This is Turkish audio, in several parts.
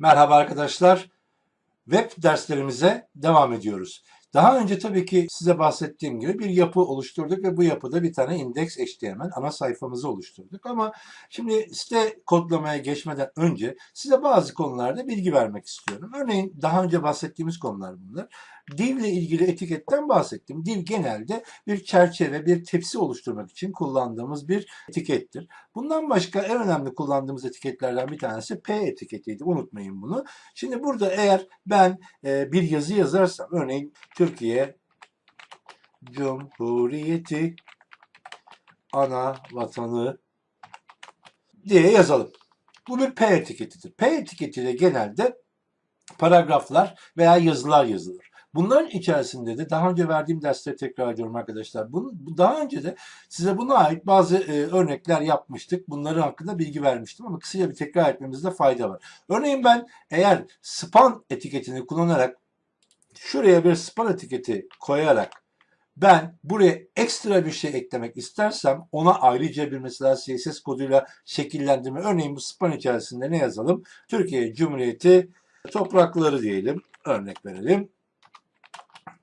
Merhaba arkadaşlar. Web derslerimize devam ediyoruz. Daha önce tabii ki size bahsettiğim gibi bir yapı oluşturduk ve bu yapıda bir tane index HTML ana sayfamızı oluşturduk. Ama şimdi site kodlamaya geçmeden önce size bazı konularda bilgi vermek istiyorum. Örneğin daha önce bahsettiğimiz konular bunlar. Div ile ilgili etiketten bahsettim. Div genelde bir çerçeve, bir tepsi oluşturmak için kullandığımız bir etikettir. Bundan başka en önemli kullandığımız etiketlerden bir tanesi P etiketiydi. Unutmayın bunu. Şimdi burada eğer ben e, bir yazı yazarsam, örneğin Türkiye Cumhuriyeti ana vatanı diye yazalım. Bu bir P etiketidir. P etiketiyle genelde paragraflar veya yazılar yazılır. Bunların içerisinde de daha önce verdiğim dersleri tekrar ediyorum arkadaşlar. Bunu, bu- daha önce de size buna ait bazı e, örnekler yapmıştık. Bunların hakkında bilgi vermiştim ama kısaca bir tekrar etmemizde fayda var. Örneğin ben eğer span etiketini kullanarak şuraya bir span etiketi koyarak ben buraya ekstra bir şey eklemek istersem ona ayrıca bir mesela CSS koduyla şekillendirme. Örneğin bu span içerisinde ne yazalım? Türkiye Cumhuriyeti toprakları diyelim. Örnek verelim.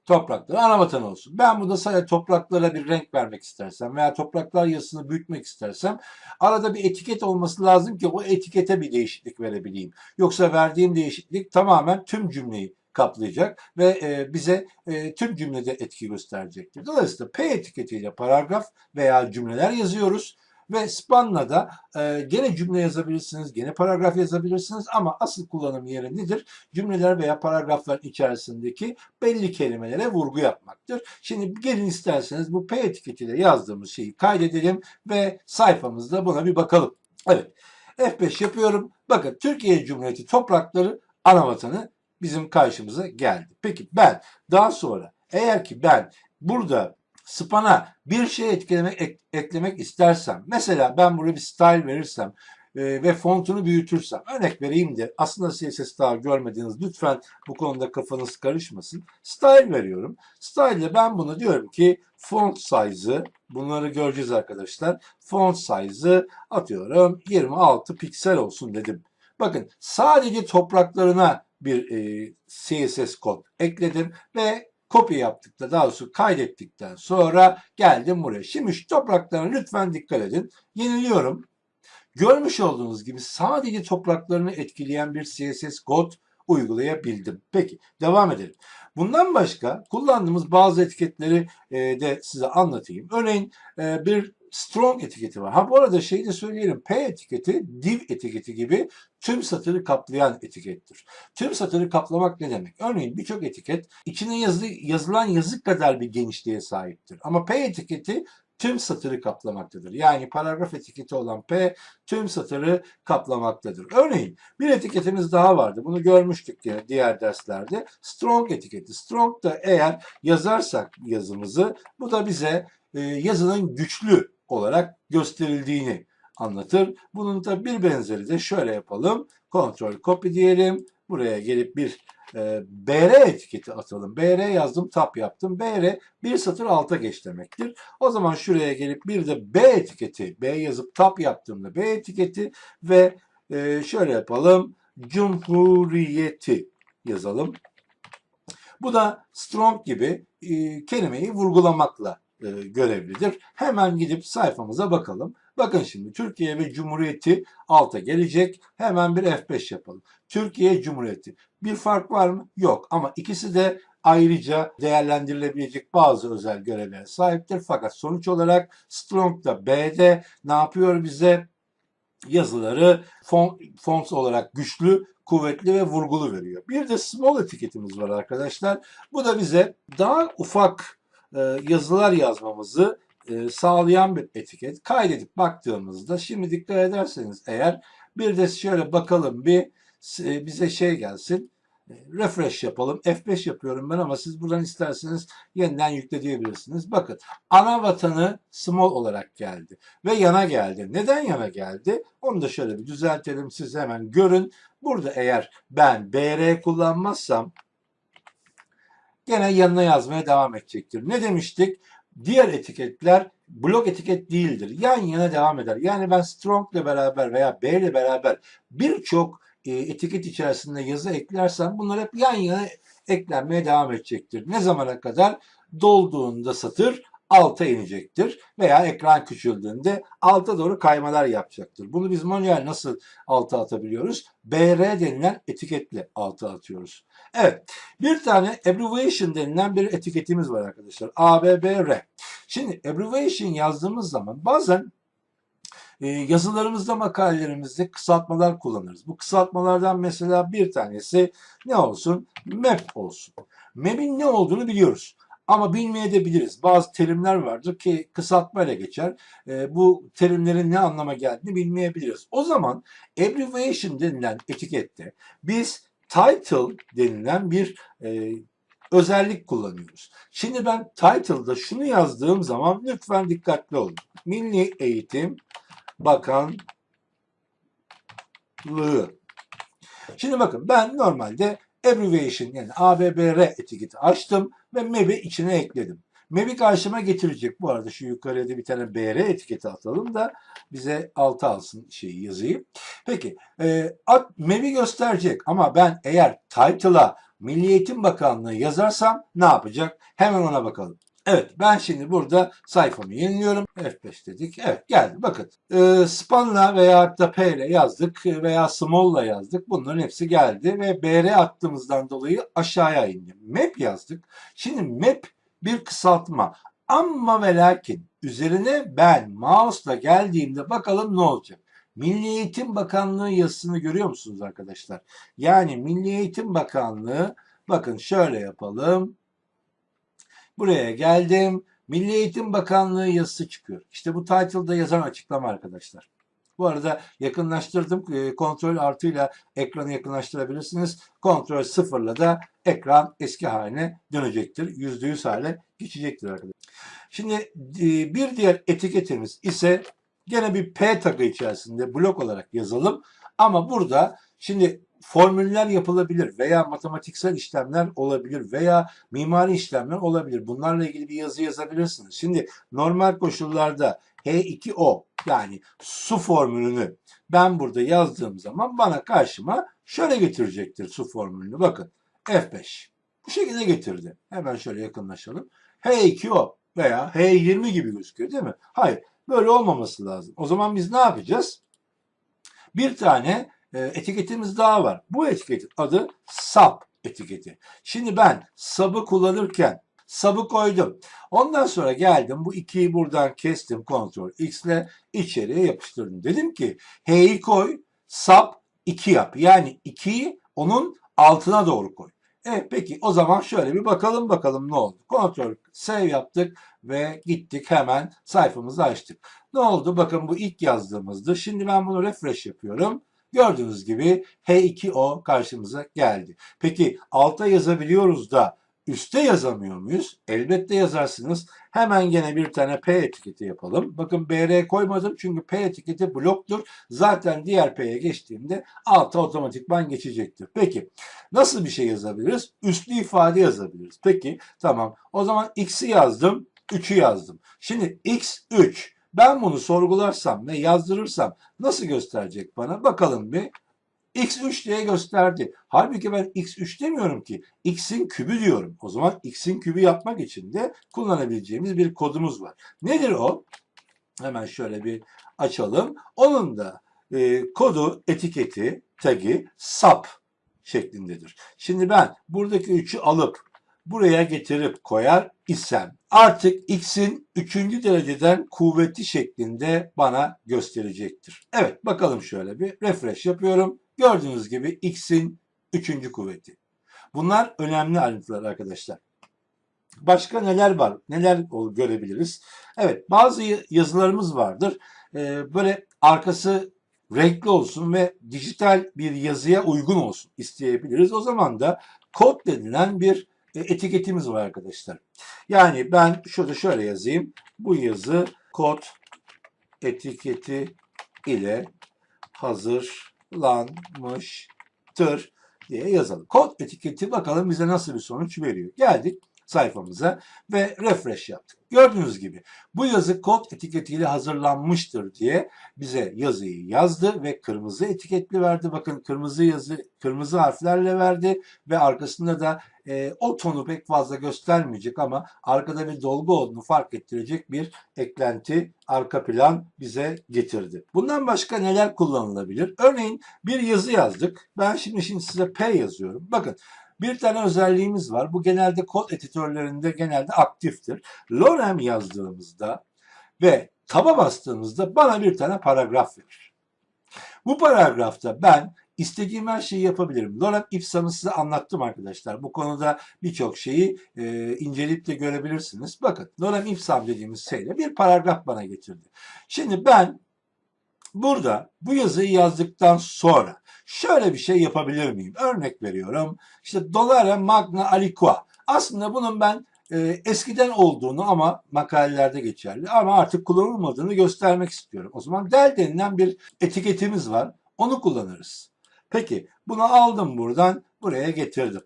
Toprakları ana vatan olsun. Ben burada sadece topraklara bir renk vermek istersem veya topraklar yazısını büyütmek istersem arada bir etiket olması lazım ki o etikete bir değişiklik verebileyim. Yoksa verdiğim değişiklik tamamen tüm cümleyi kaplayacak ve e, bize e, tüm cümlede etki gösterecektir. Dolayısıyla P etiketiyle paragraf veya cümleler yazıyoruz ve spanla da e, gene cümle yazabilirsiniz, gene paragraf yazabilirsiniz ama asıl kullanım yeri nedir? Cümleler veya paragraflar içerisindeki belli kelimelere vurgu yapmaktır. Şimdi gelin isterseniz bu P etiketiyle yazdığımız şeyi kaydedelim ve sayfamızda buna bir bakalım. Evet. F5 yapıyorum. Bakın Türkiye Cumhuriyeti toprakları ana vatanı bizim karşımıza geldi. Peki ben daha sonra eğer ki ben burada spana bir şey etkilemek, ek- eklemek istersem mesela ben buraya bir style verirsem e, ve fontunu büyütürsem örnek vereyim de aslında CSS daha görmediğiniz lütfen bu konuda kafanız karışmasın. Style veriyorum. Style ile ben bunu diyorum ki font size'ı bunları göreceğiz arkadaşlar. Font size'ı atıyorum 26 piksel olsun dedim. Bakın sadece topraklarına bir e, CSS kod ekledim ve kopya yaptıkta daha doğrusu kaydettikten sonra geldim buraya. Şimdi şu topraklarına lütfen dikkat edin. Yeniliyorum. Görmüş olduğunuz gibi sadece topraklarını etkileyen bir CSS kod uygulayabildim. Peki devam edelim. Bundan başka kullandığımız bazı etiketleri e, de size anlatayım. Örneğin e, bir strong etiketi var. Ha bu arada şeyi de söyleyelim. P etiketi div etiketi gibi tüm satırı kaplayan etikettir. Tüm satırı kaplamak ne demek? Örneğin birçok etiket içine yazı, yazılan yazı kadar bir genişliğe sahiptir. Ama P etiketi tüm satırı kaplamaktadır. Yani paragraf etiketi olan P tüm satırı kaplamaktadır. Örneğin bir etiketimiz daha vardı. Bunu görmüştük yine diğer derslerde. Strong etiketi. Strong da eğer yazarsak yazımızı bu da bize e, yazının güçlü olarak gösterildiğini anlatır. Bunun da bir benzeri de şöyle yapalım. Ctrl copy diyelim. Buraya gelip bir e, BR etiketi atalım. BR yazdım, tap yaptım. BR bir satır alta geç demektir. O zaman şuraya gelip bir de B etiketi, B yazıp tap yaptığımda B etiketi ve e, şöyle yapalım. Cumhuriyeti yazalım. Bu da strong gibi e, kelimeyi vurgulamakla e, görevlidir. Hemen gidip sayfamıza bakalım. Bakın şimdi Türkiye ve Cumhuriyeti alta gelecek. Hemen bir F5 yapalım. Türkiye Cumhuriyeti. Bir fark var mı? Yok. Ama ikisi de ayrıca değerlendirilebilecek bazı özel görevlere sahiptir. Fakat sonuç olarak Strong da B'de ne yapıyor bize? Yazıları font, font olarak güçlü, kuvvetli ve vurgulu veriyor. Bir de small etiketimiz var arkadaşlar. Bu da bize daha ufak yazılar yazmamızı e, sağlayan bir etiket. Kaydedip baktığımızda şimdi dikkat ederseniz eğer bir de şöyle bakalım bir e, bize şey gelsin. E, Refresh yapalım. F5 yapıyorum ben ama siz buradan isterseniz yeniden yükle diyebilirsiniz. Bakın ana vatanı small olarak geldi ve yana geldi. Neden yana geldi? Onu da şöyle bir düzeltelim. Siz hemen görün. Burada eğer ben BR kullanmazsam gene yanına yazmaya devam edecektir. Ne demiştik? Diğer etiketler blok etiket değildir. Yan yana devam eder. Yani ben strong ile beraber veya B ile beraber birçok e, etiket içerisinde yazı eklersem bunlar hep yan yana eklenmeye devam edecektir. Ne zamana kadar? Dolduğunda satır alta inecektir veya ekran küçüldüğünde alta doğru kaymalar yapacaktır. Bunu biz manuel nasıl alta atabiliyoruz? BR denilen etiketle alta atıyoruz. Evet, bir tane abbreviation denilen bir etiketimiz var arkadaşlar. ABBR. Şimdi abbreviation yazdığımız zaman bazen e, yazılarımızda, makalelerimizde kısaltmalar kullanırız. Bu kısaltmalardan mesela bir tanesi ne olsun? Map olsun. Map'in ne olduğunu biliyoruz. Ama bilmeyebiliriz. Bazı terimler vardır ki kısaltmayla geçer. E, bu terimlerin ne anlama geldiğini bilmeyebiliriz. O zaman abbreviation denilen etikette biz title denilen bir e, özellik kullanıyoruz. Şimdi ben title'da şunu yazdığım zaman lütfen dikkatli olun. Milli Eğitim Bakanlığı. Şimdi bakın ben normalde abbreviation yani ABBR etiketi açtım ve MEB'i içine ekledim. MEB'i karşıma getirecek. Bu arada şu yukarıya da bir tane BR etiketi atalım da bize altı alsın şeyi yazıyı. Peki e, at, MEB'i gösterecek ama ben eğer title'a Milli Eğitim Bakanlığı yazarsam ne yapacak? Hemen ona bakalım. Evet ben şimdi burada sayfamı yeniliyorum. F5 dedik. Evet geldi. Bakın e, spanla veya da P ile yazdık veya small'la yazdık. Bunların hepsi geldi ve BR attığımızdan dolayı aşağıya indi. Map yazdık. Şimdi map bir kısaltma. Ama ve lakin üzerine ben mouse'la geldiğimde bakalım ne olacak. Milli Eğitim Bakanlığı yazısını görüyor musunuz arkadaşlar? Yani Milli Eğitim Bakanlığı bakın şöyle yapalım. Buraya geldim. Milli Eğitim Bakanlığı yazısı çıkıyor. İşte bu title'da yazan açıklama arkadaşlar. Bu arada yakınlaştırdım. E, Kontrol artıyla ekranı yakınlaştırabilirsiniz. Kontrol sıfırla da ekran eski haline dönecektir. %100 hale geçecektir arkadaşlar. Şimdi e, bir diğer etiketimiz ise gene bir P takı içerisinde blok olarak yazalım. Ama burada şimdi formüller yapılabilir veya matematiksel işlemler olabilir veya mimari işlemler olabilir. Bunlarla ilgili bir yazı yazabilirsiniz. Şimdi normal koşullarda H2O yani su formülünü ben burada yazdığım zaman bana karşıma şöyle getirecektir su formülünü. Bakın F5. Bu şekilde getirdi. Hemen şöyle yakınlaşalım. H2O veya H20 gibi gözüküyor değil mi? Hayır. Böyle olmaması lazım. O zaman biz ne yapacağız? Bir tane etiketimiz daha var. Bu etiketin adı sub etiketi. Şimdi ben sub'ı kullanırken sub'ı koydum. Ondan sonra geldim bu ikiyi buradan kestim Ctrl X ile içeriye yapıştırdım. Dedim ki H'yi koy sub 2 yap. Yani 2'yi onun altına doğru koy. Evet peki o zaman şöyle bir bakalım bakalım ne oldu. Ctrl save yaptık ve gittik hemen sayfamızı açtık. Ne oldu? Bakın bu ilk yazdığımızdı. Şimdi ben bunu refresh yapıyorum. Gördüğünüz gibi H2O karşımıza geldi. Peki alta yazabiliyoruz da üste yazamıyor muyuz? Elbette yazarsınız. Hemen gene bir tane P etiketi yapalım. Bakın BR koymadım çünkü P etiketi bloktur. Zaten diğer P'ye geçtiğimde alta otomatikman geçecektir. Peki nasıl bir şey yazabiliriz? Üslü ifade yazabiliriz. Peki tamam. O zaman X'i yazdım, 3'ü yazdım. Şimdi X 3. Ben bunu sorgularsam ve yazdırırsam nasıl gösterecek bana? Bakalım bir. x3 diye gösterdi. Halbuki ben x3 demiyorum ki. x'in kübü diyorum. O zaman x'in kübü yapmak için de kullanabileceğimiz bir kodumuz var. Nedir o? Hemen şöyle bir açalım. Onun da e, kodu, etiketi, tagi sub şeklindedir. Şimdi ben buradaki 3'ü alıp buraya getirip koyar isem artık x'in 3. dereceden kuvveti şeklinde bana gösterecektir. Evet bakalım şöyle bir refresh yapıyorum. Gördüğünüz gibi x'in 3. kuvveti. Bunlar önemli ayrıntılar arkadaşlar. Başka neler var? Neler görebiliriz? Evet bazı yazılarımız vardır. Ee, böyle arkası renkli olsun ve dijital bir yazıya uygun olsun isteyebiliriz. O zaman da kod denilen bir etiketimiz var arkadaşlar. Yani ben şurada şöyle yazayım. Bu yazı kod etiketi ile hazırlanmıştır diye yazalım. Kod etiketi bakalım bize nasıl bir sonuç veriyor. Geldik sayfamıza ve refresh yaptık. Gördüğünüz gibi bu yazı kod etiketiyle hazırlanmıştır diye bize yazıyı yazdı ve kırmızı etiketli verdi. Bakın kırmızı yazı kırmızı harflerle verdi ve arkasında da e, o tonu pek fazla göstermeyecek ama arkada bir dolgu olduğunu fark ettirecek bir eklenti arka plan bize getirdi. Bundan başka neler kullanılabilir? Örneğin bir yazı yazdık. Ben şimdi şimdi size P yazıyorum. Bakın bir tane özelliğimiz var. Bu genelde kod editörlerinde genelde aktiftir. Lorem yazdığımızda ve taba bastığımızda bana bir tane paragraf verir. Bu paragrafta ben istediğim her şeyi yapabilirim. Lorem ipsam'ı size anlattım arkadaşlar. Bu konuda birçok şeyi e, inceleyip de görebilirsiniz. Bakın Lorem ipsam dediğimiz şeyle bir paragraf bana getirdi. Şimdi ben burada bu yazıyı yazdıktan sonra şöyle bir şey yapabilir miyim? Örnek veriyorum. İşte dolare magna aliqua. Aslında bunun ben e, eskiden olduğunu ama makalelerde geçerli ama artık kullanılmadığını göstermek istiyorum. O zaman del denilen bir etiketimiz var. Onu kullanırız. Peki bunu aldım buradan buraya getirdim.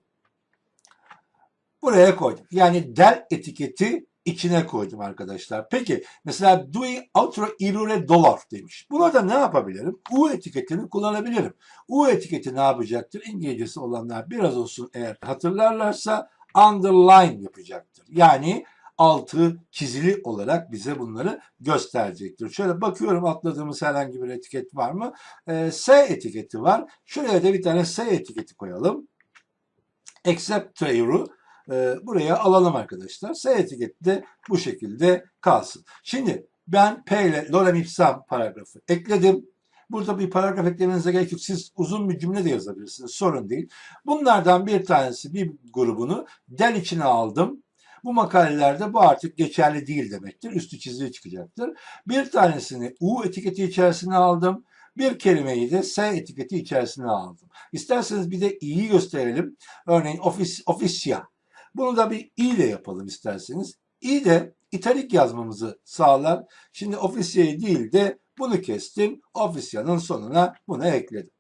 Buraya koydum. Yani del etiketi içine koydum arkadaşlar. Peki mesela dui outro irure dollar demiş. Buna ne yapabilirim? U etiketini kullanabilirim. U etiketi ne yapacaktır? İngilizcesi olanlar biraz olsun eğer hatırlarlarsa underline yapacaktır. Yani altı çizili olarak bize bunları gösterecektir. Şöyle bakıyorum atladığımız herhangi bir etiket var mı? Ee, S etiketi var. Şuraya da bir tane S etiketi koyalım. Accept trailer'ı e, buraya alalım arkadaşlar. S etiketi de bu şekilde kalsın. Şimdi ben P ile lorem ipsam paragrafı ekledim. Burada bir paragraf eklemenize gerek yok. Siz uzun bir cümle de yazabilirsiniz. Sorun değil. Bunlardan bir tanesi, bir grubunu del içine aldım. Bu makalelerde bu artık geçerli değil demektir. Üstü çizili çıkacaktır. Bir tanesini U etiketi içerisine aldım. Bir kelimeyi de S etiketi içerisine aldım. İsterseniz bir de i'yi gösterelim. Örneğin ofis, ofisya. Bunu da bir i ile yapalım isterseniz. i de italik yazmamızı sağlar. Şimdi ofisyayı değil de bunu kestim. Ofisyanın sonuna bunu ekledim.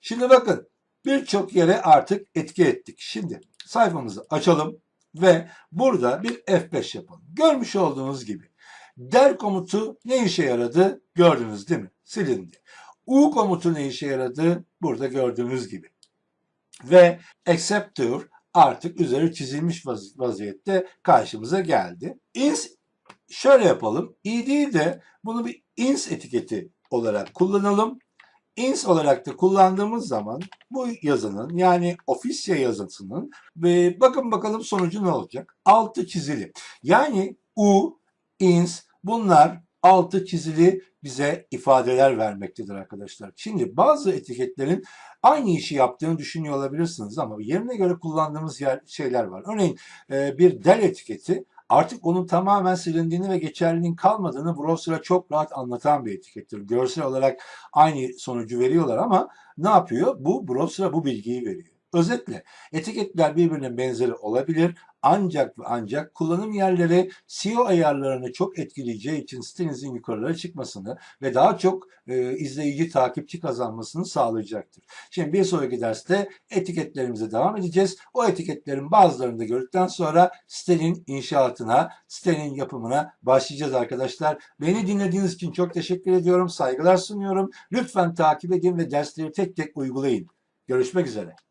Şimdi bakın birçok yere artık etki ettik. Şimdi sayfamızı açalım ve burada bir F5 yapalım. Görmüş olduğunuz gibi del komutu ne işe yaradı? Gördünüz değil mi? Silindi. U komutu ne işe yaradı? Burada gördüğünüz gibi. Ve acceptor artık üzeri çizilmiş vaz- vaziyette karşımıza geldi. Ins şöyle yapalım. i değil de bunu bir ins etiketi olarak kullanalım. ins olarak da kullandığımız zaman bu yazının yani ofisya yazısının ve bakın bakalım sonucu ne olacak? Altı çizili. Yani u, ins bunlar altı çizili bize ifadeler vermektedir arkadaşlar. Şimdi bazı etiketlerin aynı işi yaptığını düşünüyor olabilirsiniz ama yerine göre kullandığımız yer, şeyler var. Örneğin e, bir del etiketi artık onun tamamen silindiğini ve geçerliliğinin kalmadığını browser'a çok rahat anlatan bir etikettir. Görsel olarak aynı sonucu veriyorlar ama ne yapıyor? Bu browser'a bu bilgiyi veriyor. Özetle etiketler birbirine benzeri olabilir ancak ve ancak kullanım yerleri SEO ayarlarını çok etkileyeceği için sitenizin yukarılara çıkmasını ve daha çok e, izleyici takipçi kazanmasını sağlayacaktır. Şimdi bir sonraki derste etiketlerimize devam edeceğiz. O etiketlerin bazılarını da gördükten sonra sitenin inşaatına, sitenin yapımına başlayacağız arkadaşlar. Beni dinlediğiniz için çok teşekkür ediyorum. Saygılar sunuyorum. Lütfen takip edin ve dersleri tek tek uygulayın. Görüşmek üzere.